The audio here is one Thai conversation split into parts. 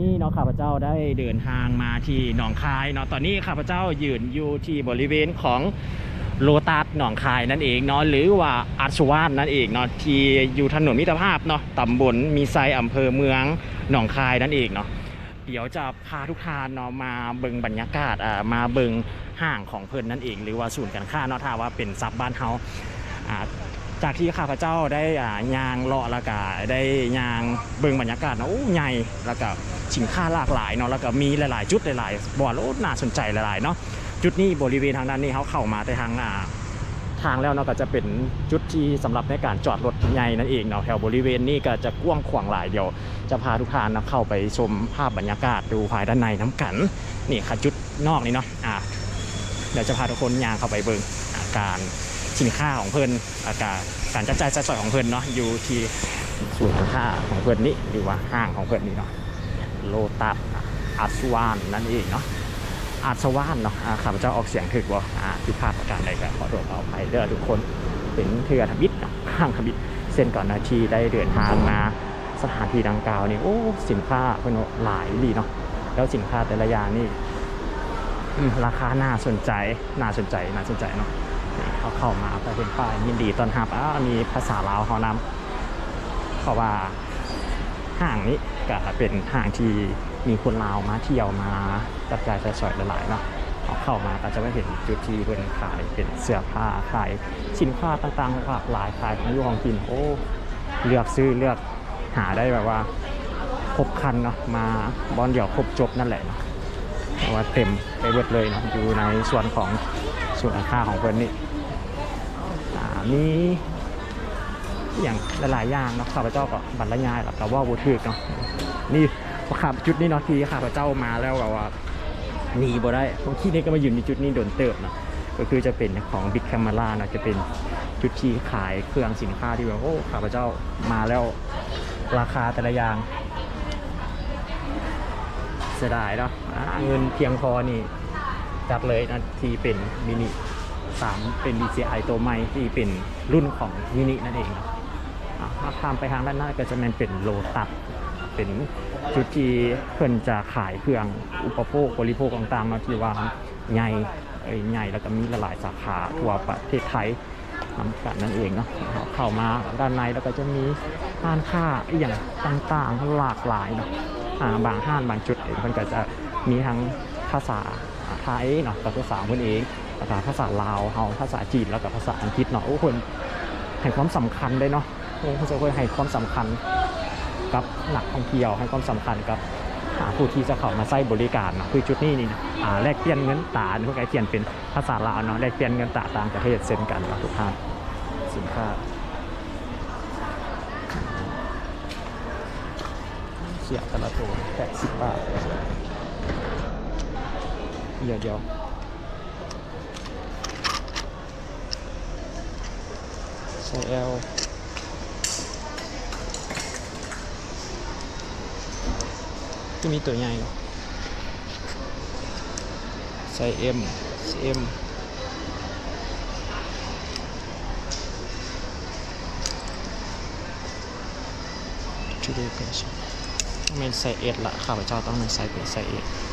นี้เนาะข้าพเจ้าได้เดินทางมาที่หนองคายเนาะตอนนี้ข้าพเจ้ายืนอยู่ที่บริเวณของโลตัสหนองคายนั่นเองเนาะหรือว่าอัศวานนั่นเองเนาะที่อยู่ถนนมิตรภาพเนาะตำบลมีไซอำเภอเมืองหนองคายนั่นเองเนาะเดี๋ยวจะพาทุกท่านเนาะมาเบิงบรรยากาศอ่ามาเบิงห้างของเพิ่นนั่นเอง หรือว่าศูนย์การค้าเนาะถ้าว่าเป็นซับบ้านเฮาอ่า จากที่ข้าพเจ้าได้อ่ายางเลาะแล้วก็ได้ยางเบิ่งบรรยากาศเนาะโอ้ใหญ่แล้วก็สินค้าหลากหลายเนาะแล้วก็มีหลาย ๆ จุดหลายๆบอนโอ้น่าสนใจหลายๆเนาะจุดนี้บริเวณทางด้านนี้เขาเข้ามาแต่ทางอ่าทางแล้วเนาะก็จะเป็นจุดที่สำหรับในการจอดรถใหญ่นั่นเองเนาะแถวบริเวณนี้ก็จะกว้างขวางหลายเดียว จะพาทุกท่านนะเข้าไปชมภาพบรรยากาศดูภายด้านในน้ำกันนี่ค่ะจุดนอกนี่เนาะอ่าเดี๋ยวจะพาทุกคนย่างเข้าไปเบิ่งอาการ สินค้าของเพิ่นอาการการจัดจ่ายจัดสอยของเพิ่นเนาะอยู่ที่ศูนย์ค้าของเพิ่นนี่หรือว่าห้างของเพิ่นนี่เนาะโลตัสอัศวานนั่นเองเนาะอัศวานเนาะอ่าข้าพเจ้าออกเสียงถึกบ่อ่าผิดพลาดประการใดก็ขอโทษขออภัยเด้อทุกคนเป็นเทือทบิดเนาะห้างทบิดเส้นก่อนนาทีได้เดินทางมาสถานที่ดังกล่าวนี่โอ้สินค้าเพิ่นหลายดีเนาะแล้วสินค้าแต่ละอย่างนี่ราคาน่าสนใจน่าสนใจน่าสนใจเนาะ เขาเข้ามาก็เป็นป้ายยินดีต้อนรับอ้าวมีภาษาลาวเขานำเพราะว่าห้างนี้ก็เป็นห้างที่มีคนลาวมาเที่ยวมาจับจ่ายใช้สอยหลายๆเนาะเขาเข้ามาก็จะไม่เห็นจุดที่เป็นขายเป็นเสื้อผ้าขายสินค้าต่างๆหลากหลายขายของอยู่ของกินโอ้เลือกซื้อเลือกหาได้แบบว่าครบคันเนาะมาบอลเดี่ยวครบจบนั่นแหละเนาะว่าเต็มไปเบิดเลยเนาะอยู่ในส่วนของส่วนราคาของเพิ่อนนี่ อ่ามีอย่างหลายๆอย่างเนาะข้าพเจ้าก็บรรยายแล้วก็ว่าบูทึกเนาะนี่ขับจุดนี้เนาะที่ข้าพเจ้ามาแล้วแบบว่าหนีบ่ได้ผมคิดนี่ก็มาอยู่ในจุดนี้โดนเติบเนาะก็คือจะเป็นของ Big Camera เนาะจะเป็นจุดที่ขายเครื่องสินค้าที่แบบโอ้ข้าพเจ้ามาแล้วราคาแต่ละอย่างเสียดายเนาะเงินเพียงพอนี่จัดเลยนะที่เป็นมินิ 3 เป็น DJI ตัวใหม่ที่เป็นรุ่นของมินินั่นเองถ้าข้ามไปทางด้านหน้าก็จะเป็นเป็นโลตัสเป็นจุดที่เพิ่นจะขายเครื่องอุปโภคบริโภคต่างๆนาะที่ว่าใหญ่ใหญ่แล้วก็มีหลายสาขาทั่วประเทศไทยนำกันนั่นเองเนาะเข้ามาด้านในแล้วก็จะมีห้านค้าอย่างต่างๆหลากหลายเนาะบางห้านบางจุดเองมันก็จะมีทั้งภาษา ไทยเนาะกับภาษาคนเองแล้วก็ภาษาลาวเฮาภาษาจีนแล้วก็ภาษาอังกฤษเนาะโอ้คนให้ความสำคัญเลยเนาะโอ้เขาจะคนให้ความสำคัญกับหนักท่องเที่ยวให้ความสำคัญกับผู้ที่จะเข้ามาใช้บริการเนาะคือจุดนี้นี่นะแลกเปลี่ยนเงินตาพวกไอเปลี่ยนเป็นภาษาลาวเนาะแลกเปลี่ยนเงินตาต่างประเทศเช่นกันนะทุกท่านสินค้าเสียแต่ละตัวแปดสิบบาท เดี๋ยวเดี๋ยวใส่ L จะมีตัวใหญ่ใส่ M ใส่ M ชุดเดียวกันใช่ต้องเป็นใส่ S ละข้าพเจ้าต้องเป็นใส่เป็นใส่ S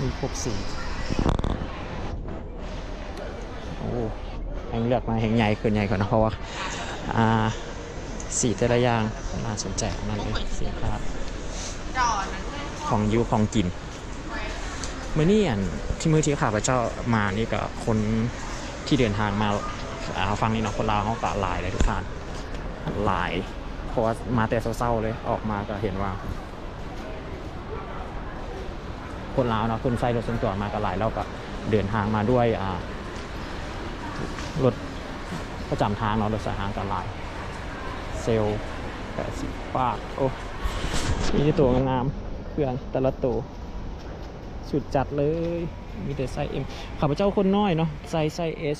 มีครบสีโอ้แห่งเลือกมาแห่งใหญ่ขึ้นใหญ่กว่านะเพราะว่าอ่าสีแต่ละอย่างน่าสนใจทั้งนั่นเลยสีค้าของยูของกินเมื่อนี่อันที่มือที่ข้าพเจ้ามานี่ก็คนที่เดินทางมาอ่าฟังนี่เนาะคนลาวเขาก็หลายเลยทุกท่านหลายเพราะว่ามาแต่เศร้าๆเลยออกมาก็เห็นว่า คนลาวเนาะคนใส่รถส่วนตัวมาก็หลายแล้วก็เดินทางมาด้วยรถประจำทางเนาะรถสายทางก็หลาย เซลแปดสิบบาทโอ้มีต่ตัวงามๆเครื่องแต่ละตัวสุดจัดเลย มีแต่ไซส์ M ข้าพเจ้าคนน้อยเนาะไซส์ไซส์ S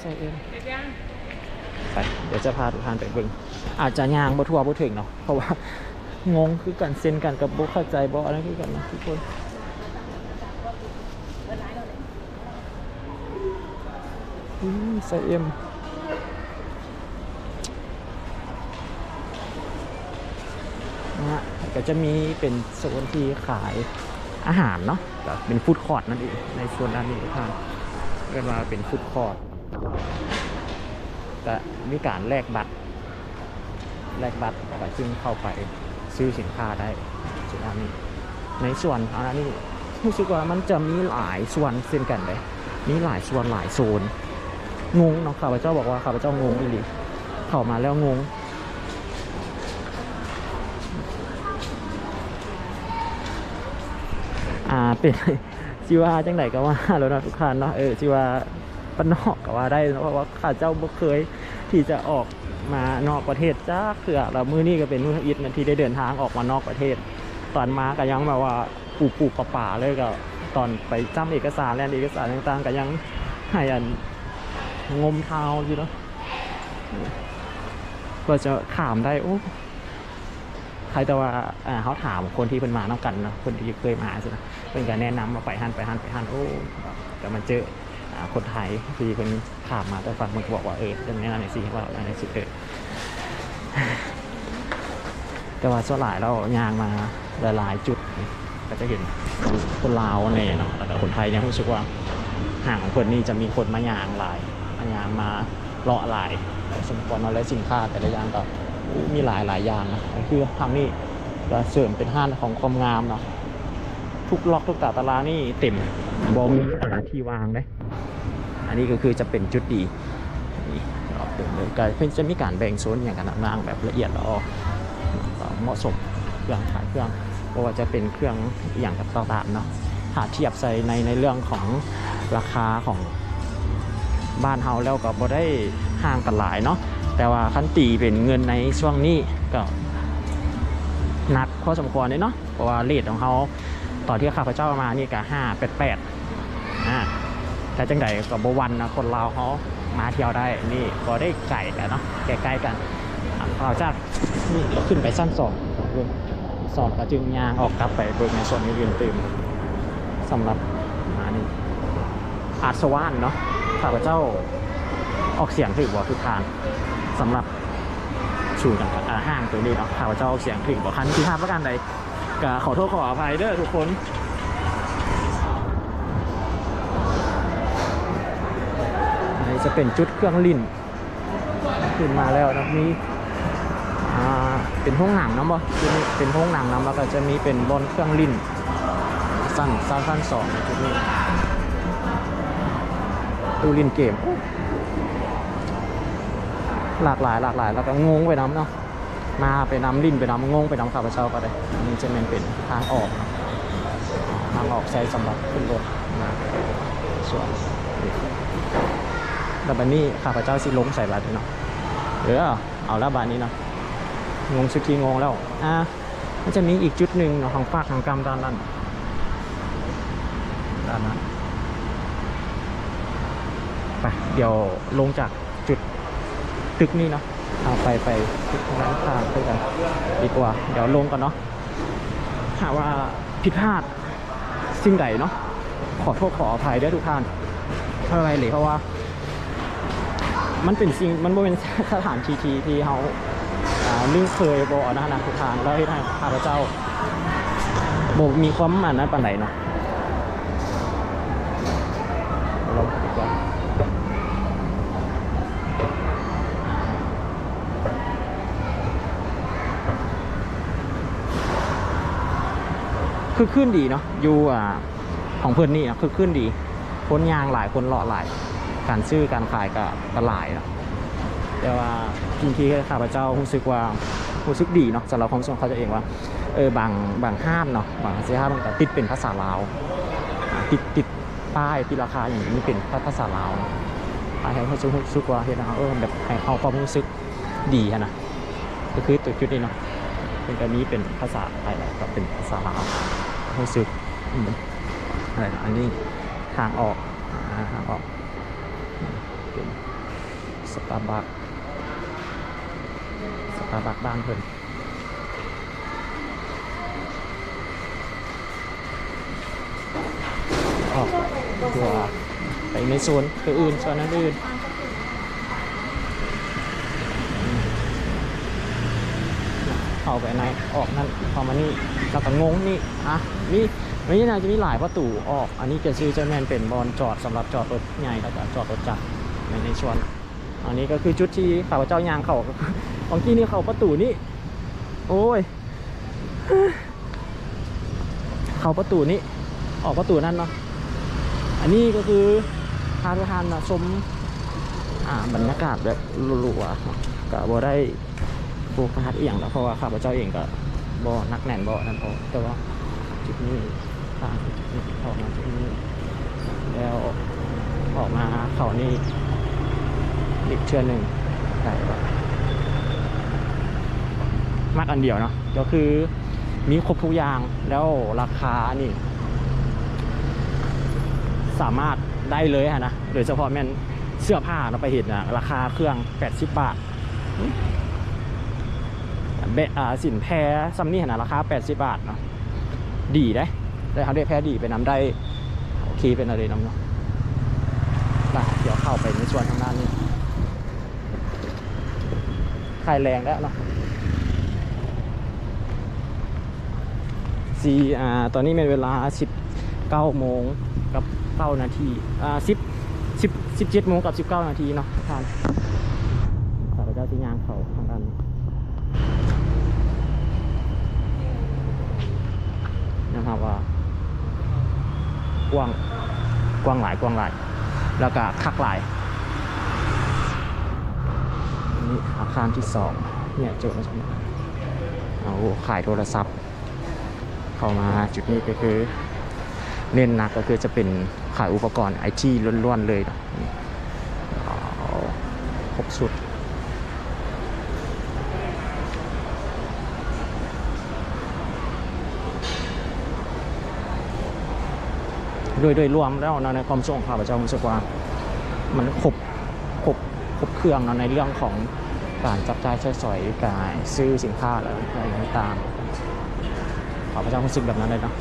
ไซส์ M ไปเดี๋ยวจะพาทุกท่านไปเบิ่งอาจจะยางบ่ทั่วบ่ถึงเนาะเพราะว่า งงคือกันเซ็นกันกับบ่เข้าใจบ่อะไรคือกันนะทุกคนอืมใส่เอ็มก็จะมีเป็นโซนที่ขายอาหารเนาะก็เป็นฟู้ดคอร์ทนั่นเองในส่วนด้านนี้ทุกท่านเรียกว่าเป็นฟู้ดคอร์ทก็มีการแลกบัตรแลกบัตรก็จึงเข้าไป ซื้อสินค้าได้ส่วนอันนี้ในส่วนอันนี้รู้สึกว่ามันจะมีหลายส่วนเช่นกันเลยมีหลายส่วนหลายโซนงงเนาะข้าพเจ้าบอกว่าข้าพเจ้างงอีหลีเข้ามาแล้วงงอ่าเป็นชิว่าจังไหนก็ว่าแล้วนะทุกท่านเนาะเออชิว่าปานอกก็ว่าได้เนาะเพราะว่าข้าเจ้าบ่เคยที่จะออก มานอกประเทศจ้าเถื่อแล้วมือนี้ก็เป็นมืออิดนะที่ได้เดินทางออกมานอกประเทศ ตอนมาก็ยังแบบว่าปลูปลูกป่าๆเลยก็ตอนไปจำเอกสารแลนเอกสารต่างๆก็ยังให้อันงมเท้าอยู่เนาะก็จะขามได้โอ้ใครแต่ว่าเขาถามคนที่เป็นมาน้ากันเนาะคนที่เคยมาสินะเป็นการแนะนำมาไปหันไปหันไปหันโอ้ก็มันเจอ คนไทยที่เป็นถามมาแต่ฟังมันก็บอกว่าเออเรื่องนี้นั่นสิว่าอันนี้สิเออแต่ว่าส่วนหลายเรายางมาหลายๆจุดก็จะเห็นคนลาวเนี่ยเนาะแต่คนไทยเนี่ยรู้สึกว่าห่างของคนนี่จะมีคนมายางหลายมายางมาเลาะหลายสมควรมาและสินค้าแต่ละอย่างก็มีหลายหลายอย่างนะคือทางนี้จะเสริมเป็นห้านของความงามเนาะทุกล็อกทุกตาตารานี่เต็มบอมีหาที่วางเลย นนี้ก็คือจะเป็นจุดดีนี่ล็อกเต็มเลยก็เพิ่นจะมีการแบ่งโซนอย่างกันนางแบบละเอียดละออเหมาะสมเครื่องขายเครื่องเพราะว่าจะเป็นเครื่องอย่างกับต่างๆเนาะถ้าเทียบใส่ในในเรื่องของราคาของบ้านเฮาแล้วก็บ่ได้ห่างกันหลายเนาะแต่ว่าคันตีเป็นเงินในช่วงนี้ก็หนักพอสมควรเลยเนาะเพราะว่าเลทของเขาต่อนที่ข้าพเจ้ามานี่ก็ห้าแปดแปด แต่จังใดกับบวันนะคนลาวเขามาเที่ยวได้นี่ก็ได้ไก่กันเนาะใกล้ๆกันเราจากนี่ขึ้นไปสั้นสองสองก็จึงยางออกกลับไปเบิกในส่วนนี้เรียนตื่มสำหรับมานี่อาสวานเนาะข้าพเจ้าออกเสียงถึงบ่ทุกทานสำหรับชูกันอ่าห้างตัวนี้เนาะข้าพเจ้าออกเสียงถึงบ่คันที่ห้าประการใดก็ขอโทษขออภัยเด้อทุกคน จะเป็นจุดเครื่องลิ้นขึ้นมาแล้วนะมีอ่าเป็นห้องหนังนาะบ่เป็นห้องหนังนะแล้วก็จะมีเป็นบอลเครื่องลิ้นสั้นสั้นสั้นสองจุดนี้ตู้ลิ้นเกม หลากหลายหลากหลายแล้วก็งงไปน้ำเนาะมาไปน้ำลิ้นไปน้ำงงไปน้ำข้าพเจ้าก็ได้นนี้จะเป็นเป็นทางออกทางออกใช้สำหรับขึ้นรถนะส่วน แล้วบันนี้ข้าพเจ้าสิลงใส่บัตรเนาะเออเอาแล้วบานนี้เนาะงงสุกีงงแล้วอ่ามันจะมีอีกจุดหนึ่งเนาะของฝากของกรรมด้านนั้นด้านนั้นไปเดี๋ยวลงจากจุดตึกนี้เนาะเอาไปไปตึกร้านค้าเพื่อกันดีกว่า เดี๋ยวลงกันเนาะหากว่าผิดพลาดสิ่งใดเนาะขอโทษขออภัยด้วยทุกท่านเพราะอะไรหรือเพราะว่า มันเป็นสิ่งมันบ่เป็นสถานที่ที่ที่เขาอ่าลือเคยบอกนะนะทุกทางแล้วให้ทางข้าพเจ้าบอกมีความมันนั้นปานไหนเนาะลองดีกว่าคือขึ้นดีเนาะอยู่อ่าของเพื่อนนี่นะคือขึ้นดี คนยางหลายคนเลาะหลาย การซื้อการขายกับตลาดเนาะแต่ว่าจริงๆข้าพเจ้ารู้สึกว่ารู้สึกดีเนาะสำหรับความรู้สึกขเขาจะเองว่าเออบางบางห้ามเนาะบางเสียห้ามันติดเป็นภาษาลาวติดติดป้ายติดราคาอย่างนี้เป็นภาษาลาวเนาะป้ายให้เขารู้สึกว่าเห็นนะเออแบบให้เขาความรู้สึกดีนะก็คือตัวจุดนี้เนาะเป็นการนี้เป็นภาษาไทยแล้วก็เป็นภาษาลาวรู้สึกอืมอะไรนะอันนี้ทางออกอ่าทางออก เป็นสตาร์บัคสตาร์บัคบ้านเพิ่นออกตัวไปในโซนตัวอื่นโซนนั้นอื่นเข้าไปในออกนั่นเข้ามานี่แล้วก็งงนี่อะนี่นี่นะจะมีหลายประตูออก อันนี้จะชื่อเจะแมนเป็นบอลจอดสำหรับจอดรถใหญ่แล้วก็จอดรถจักร ในในชวน อันนี้ก็คือจุดที่ข้าพเจ้ายางเขาของที่นี่เขาประตูนี่ โอ้ย เขาประตูนี้ออกประตูนั่นเนาะ อันนี้ก็คือพาทุกท่านมาชมอ่าบรรยากาศแบบรัวๆก็บ่ได้โฟกัสเอียงแล้วเพราะว่าข้าพเจ้าเองก็บ่นักแน่นบ่นั่นพอแต่ว่าจุดนี้ทางจุดนี้ออกมาจุดนี้แล้วออกมาเขานี่ อีกเชือหนึ่งใช่มากอันเดียวเนาะก็คือมีครบทุกอย่างแล้วราคานี่ สามารถได้เลยฮะนะโดยเฉพาะแม่นเสื้อผ้าเราไปเห็นนะราคาเครื่อง 80 บาทเบอ่าสินแพรซัมนี่นะราคา 80 บาทเนาะดีได้ได้เขาได้แพรดีไปน้ำได้โอเคเป็นอะไรน้ำเนาะเดี๋ยวเข้าไปในส่วนทางด้านนี้ ขายแรงแล้วเนาะสีอ่าตอนนี้เป็นเวลา 19โมงกับ9นาทีอ่า10 10 17โมงกับ 19 นาทีเนาะท่านข้าพเจ้าที่ย่างเขาทางด้านนะครับว่ากว้างกว้างหลายกว้างหลาย แล้วก็คักหลาย นนี่อาคารที่สองเนี่ยเจอมาจากไหนเอาขายโทรศัพท์ เข้ามาจุดนี้ก็คือเน้นหนักก็คือจะเป็นขายอุปกรณ์ไอทีล้วนๆเลยนะครบสุดโดยโดยรวมแล้วนะในความทรงข้าพเจ้ารู้สึกว่ามันครบ บเครื่องเนาะในเรื่องของการจับจ่ายใช้สอยการซื้อสินค้าอะไรต่างๆข้าพเจ้ารู้สึกแบบนั้นเลยเนาะ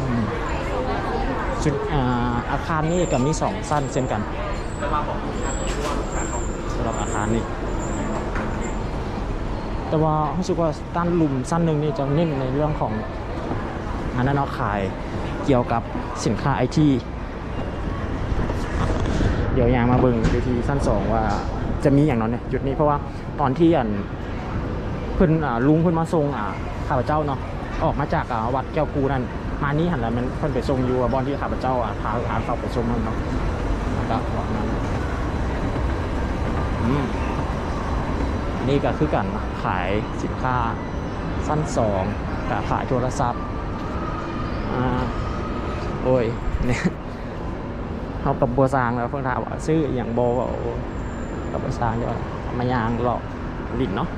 อืมจุดอาอาคารนี้กับมีสองสั้นเช่นกันสำหรับอาคารนี้แต่ว่ารู้สึกว่าด้านหลุมสั้นหนึ่งนี่จะเน้นในเรื่องของ อันนั้นเอาขายเกี่ยวกับสินค้าไอทีเดี๋ยวยางมาเบิ่งดูทีสั้นสองว่าจะมีอย่างนั้นเนี่ยจุดนี้เพราะว่าตอนที่อันเพิ่นอ่าลุงเพิ่นมาส่งอ่าข้าพเจ้าเนาะออกมาจากอ่าวัดแก้วกูนั่นมานี่หันแล้วมันเพิ่นไปส่งอยู่อะบอนที่ข้าพเจ้าอะพาพาเข้าไปส่งนั่นเนาะนะครับบอกนั้นอืมนี่ก็คือกันขายสินค้าสั้นสองกับขายโทรศัพท์ อ่าโอ้ยเนี่ยเขากับบัวซางแล้วเพิ่งถามว่าซื้ออย่างโบว่ากับบัวซางเดี๋ยวมายางหลอกลิ้นเนาะ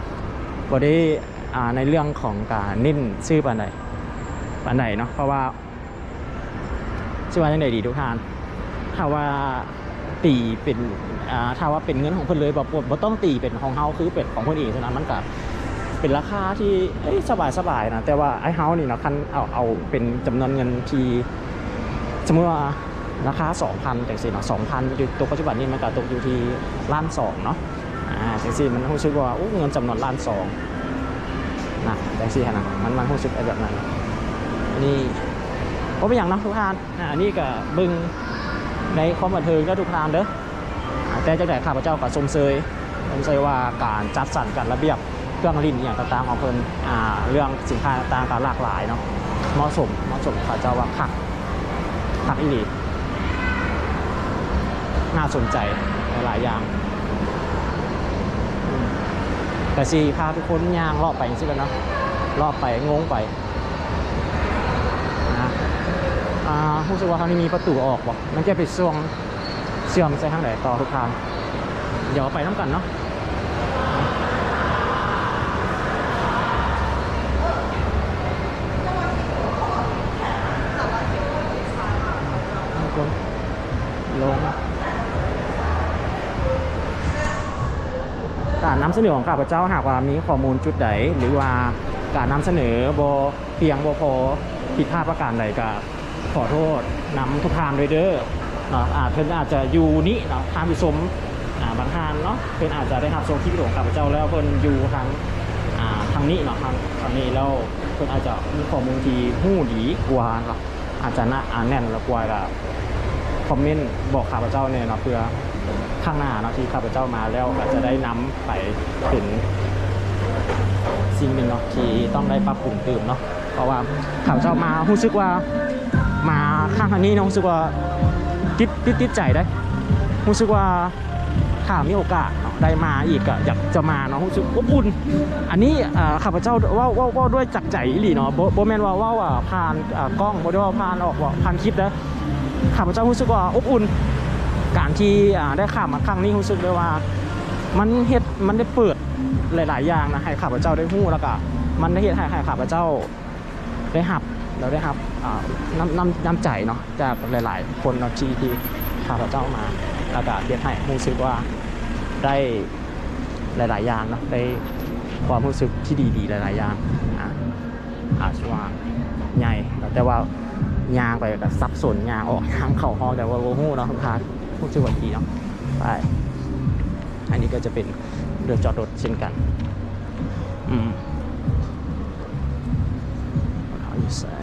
บ่ได้อ่าในเรื่องของการนิ่นซื้อปานใดปานใดเนาะเพราะว่าชื่อว่าจังไดดีทุกท่านถ้าว่าตีเป็นอ่าถ้าว่าเป็นเงินของเพิ่นเลยแบบบ่ต้องตีเป็นของเฮาคือเป็นของเพิ่นเองฉะนั้นมันก็ เป็นราคาที่เอ้ยสบายนะ แต่ว่าไอ้เฮานี่เนาะคันเอาเอาเป็นจำนวนเงินที่สมมติว่าราคา2,000จังซี่เนาะ2,000อยู่ตัวปัจจุบันนี้มันก็ตกอยู่ที่ล้านสองเนาะอ่าจังซี่มันรู้สึกว่าเงินจำนวนล้านสองนะจังซี่ขนนะมันมันรู้สึกไอ้แบบนั้นนนี้บ่เป็นหยังเนาะทุกท่านอ่าอันนี้ก็บิ่งในความบันเทิงก็ทุกทางเด้อแต่จากไหนข้าพเจ้าก็ชมเชยชมเชยว่าการจัดสรรการระเบียบ เครื่องลิ้นอย่างต่างๆของเพิ่นอ่าเรื่องสินค้าต่างๆก็หลากหลายเนาะเหมาะสมเหมาะสมข้าเจ้าว่าคักคักอีหลีน่าสนใจหลายอย่าง แต่สิพาทุกคนย่างรอบไปจังซี่แหล้วเนาะรอบไปงงไปนะอ่ารู้สึกว่าเขานี่มีประตูออกบ่มันจะไปช่วงเชื่อมใส่ทางไหนต่อทุกทาง เดี๋ยวไปน้ำกันเนาะ กคนลงการนำเสนอของข้าพเจ้าหากว่ามีข้อมูลจุดใดหรือว่าการนำเสนอโบเพียงบพอผิดพลาดประการใดก็ขอโทษนำทุกทางด้วยเด้อเนาะอาจเพิ่นอาจจะอยู่นี่เนาะทางผู้ชมอ่าบางท่านเนาะเพิ่นอาจจะได้รับชมคลิปของข้าพเจ้าแล้วเพิ่นอยู่ทางทางนี้เนาะทางทางนี้แล้วเพิ่นอาจจะมีข้อมูลที่ฮู้ดีกว่าเนาะอาจจะน่าอ่านแน่นและกว่าก็ คอมเมนต์บอกข้าพเจ้าเนี่ยนาะเพื่อข้างหน้าเนาะที่ข้าพเจ้ามาแล้วก็จะได้นำไปถึงสิ่งหนึ่งเนาะที่ต้องได้ปรับปรุงเติมเนาะเพราะว่าข้าพเจ้ามารู้สึกว่ามาข้างทางนี้เนาะรู้สึกว่าติดติดติดใจได้รู้สึกว่าถ้ามีโอกาสเนาะได้มาอีกอะอยากจะมาเนาะรู้สึกอบอุ่นอันนี้อ่าข้าพเจ้าว่าว่าว่าด้วยจักใจอีหลีเนาะโบแมนว่าว่าผ่านกล้องโบได้ว่าผ่านออกว่าผ่านคลิปนะ ข้าพเจ้ารู้สึกว่าอบอุ่น การที่ได้ข้ามมาครั้งนี้รู้สึกเลยว่า มันเฮ็ดมันได้เปิดหลาย ๆ อย่างนะให้ข้าพเจ้าได้หู้แล้วก็มันได้เฮ็ดให้ให้ข้าพเจ้าได้หับเราได้หับน้ำน้ำน้ำใจเนาะจากหลาย ๆ คนเนาะที่ที่ข้าพเจ้ามาแล้วก็เฮ็ดให้รู้สึกว่าได้หลาย ๆ อย่างเนาะได้ความรู้สึกที่ดี ๆ หลาย ๆ อย่างอ่าอาจจะว่าใหญ่แต่ว่า ยางไปก็สับสนยางออกยางเข่าห้องแต่ว่าโอ้โหเนาะทุกท่านรู้สึกว่าดีเนาะไปอันนี้ก็จะเป็นเรือจอดรถเช่นกัน อืมเอาอยู่ใส่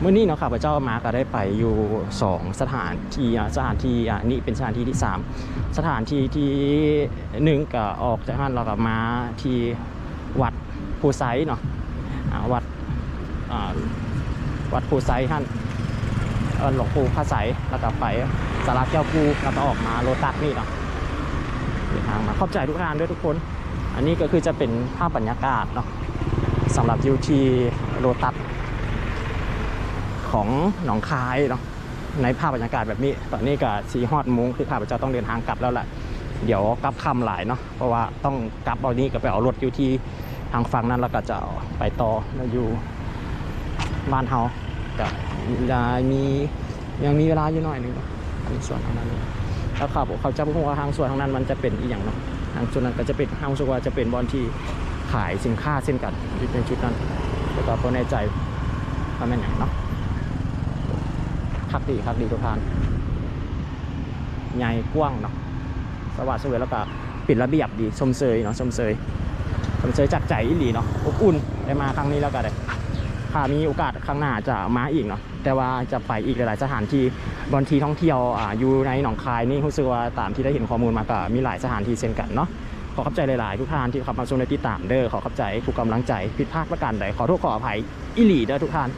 เมื่อนี้เนาะค่ะพระเจ้ามาก็ได้ไปอยู่ 2 สถานที่สถานที่อะนี่เป็นสถานที่ที่ 3 สถานที่ที่หนึ่งก็ออกจากนั้นเราก็มาที่วัดภูไซเนาะวัดวัดภูไซท่านหลวงปู่พระไสยแล้วก็ไปสาราแก้วกูแล้วก็ออกมาโลตัสนี่เนาะเดินทางมาขอบใจทุกท่านด้วยทุกคน อันนี้ก็คือจะเป็นภาพบรรยากาศเนาะสำหรับยูทีโลตัส ของหนองคายเนาะในภาพบรรยากาศแบบนี้ ตอนนี้ก็สีฮอดมุ้งคือข้าพเจ้าต้องเดินทางกลับแล้วแหละเดี๋ยวกลับคำหลายเนาะเพราะว่าต้องกลับเอานี้ก็ไปเอารถอยู่ที่ทางฝั่งนั้นแล้วก็จะไปต่ออยู่บ้านเฮาก็จะมียังมีเวลาอยู่หน่อยหนึงเนาะในส่วนทางนั้นแล้วเขาบเขาจะพูดว่าทางส่วนทางนั้นมันจะเป็นอีกอย่างเนาะทางส่วนนั้นก็จะเป็นทางส่วนว่าจะเป็นบอลที่ขายสินค้าเช่นกันที่เป็นชุดนั้นแต่ก็บ่แน่ใจว่าแม่นอย่างเนาะ คักดีคักดีทุกท่านใหญ่กว้างเนาะสวัสดิ์สวยแล้วก็ปิดระเบียบดีชมเชยเนาะชมเชยชมเชยจากใจอีหลีเนาะอบอุ่นได้มาครั้งนี้แล้วก็ได้ถ้ามีโอกาสข้างหน้าจะมาอีกเนาะแต่ว่าจะไปอีกหลาย ๆ สถานที่บางทีท่องเที่ยวอ่าอยู่ในหนองคายนี่รู้สึกว่าตามที่ได้เห็นข้อมูลมาก็มีหลายสถานที่เช่นกันเนาะขอขอบใจหลาย ๆ ทุกท่านที่เข้ามาชมในติดตามเด้อขอขอบใจทุกกำลังใจผิดพลาดประการใดขอโทษขออภัยอิหลีเด้อทุกท่าน